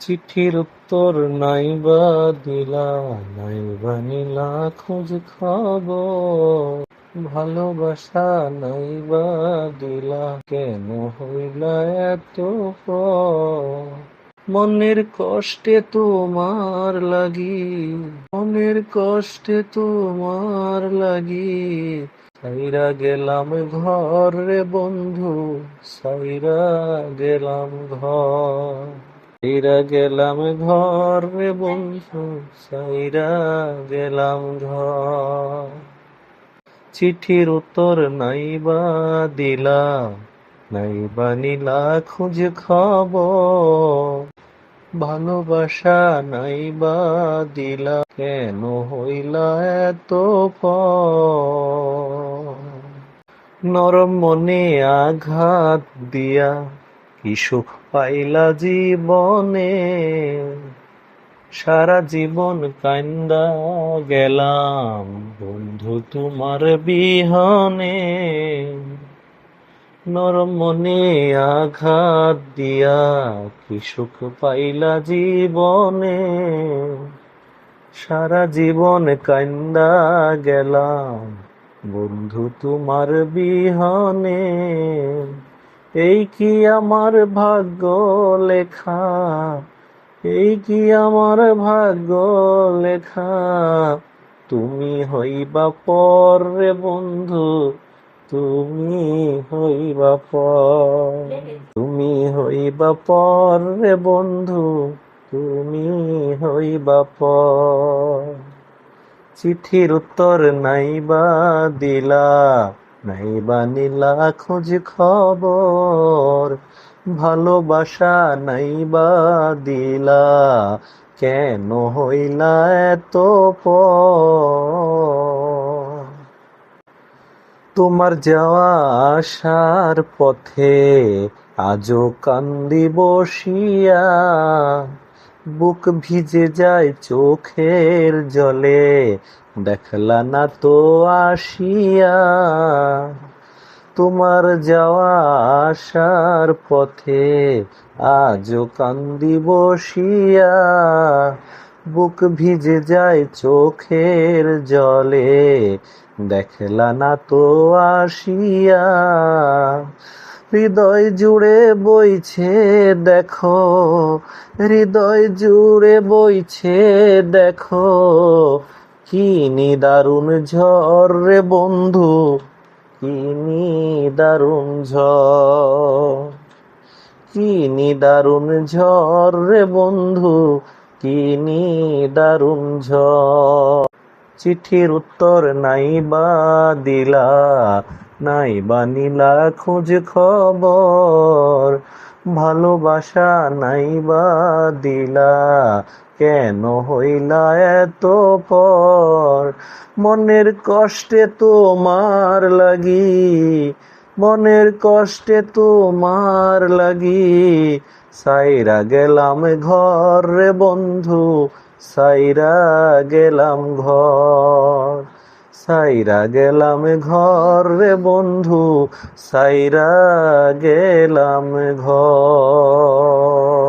চিঠির উত্তর নাইবা দিলা, নাইবা নিলা, খোঁজ খবর। ভালোবাসা নাইবা দিলা, কেন হইলা এত? মনের কষ্টে তোমার লাগি, মনের কষ্টে তোমার লাগি। সাইরা গেলাম ঘর রে বন্ধু সাইরা গেলাম ঘর। সাইরা গেলাম ঘর রে বন্ধু, সাইরা গেলাম ঘর চিঠির উত্তর নাইবা দিলা নাইবা নিলা খোঁজ খবর ভালোবাসা নাইবা দিলা কেন হইলা এত? নরম মনে আঘাত দিয়া কি সুখ পাইলা জীবনে, সারা জীবন কান্দা গেলাম বন্ধু তোমার বিহনে। নরম মনে আঘাত দিয়া কি সুখ পাইলা জীবনে, সারা জীবন কান্দা গেলাম বন্ধু তোমার বিহনে। এই কি আমার ভাগ্য লেখা? এই কি আমার ভাগ্য লেখা? তুমি হইবা পর রে বন্ধু, তুমি হইবা পর। তুমি হইবা পর রে বন্ধু, তুমি হইবা পর। চিঠির উত্তর নাইবা দিলা। নাইবা বানিলা খোঁজ খবর, ভালোবাসা নাই বা দিলা, কেন হইলা এত তোমার যাওয়া আসার পথে আজও কান্দি বসিয়া বুক ভিজে যায় চোখের জলে দেখলা না তো আসিয়া, তোমার যাওয়া আসার পথে আজও কান্দি বসিয়া, বুক ভিজে যায় চোখের জলে, দেখলা না তো আসিয়া, হৃদয় জুড়ে বইছে দেখো, হৃদয় জুড়ে বইছে দেখো কি নিদারুণ ঝড় রে বন্ধু? কি নিদারুণ ঝড়? কি নিদারুণ ঝড় রে বন্ধু? কি নিদারুণ ঝড়? চিঠির উত্তর নাইবা দিলা, নাইবা নিলা খোঁজ খবর। ভালোবাসা নাইবা দিলা কেন হইলা এত পর? মনের কষ্টে তোমার লাগি, মনের কষ্টে তোমার লাগি। সাইরা গেলাম ঘর রে বন্ধু, সাইরা গেলাম ঘর। সাইরা গেলাম ঘর রে বন্ধু, সাইরা গেলাম ঘর।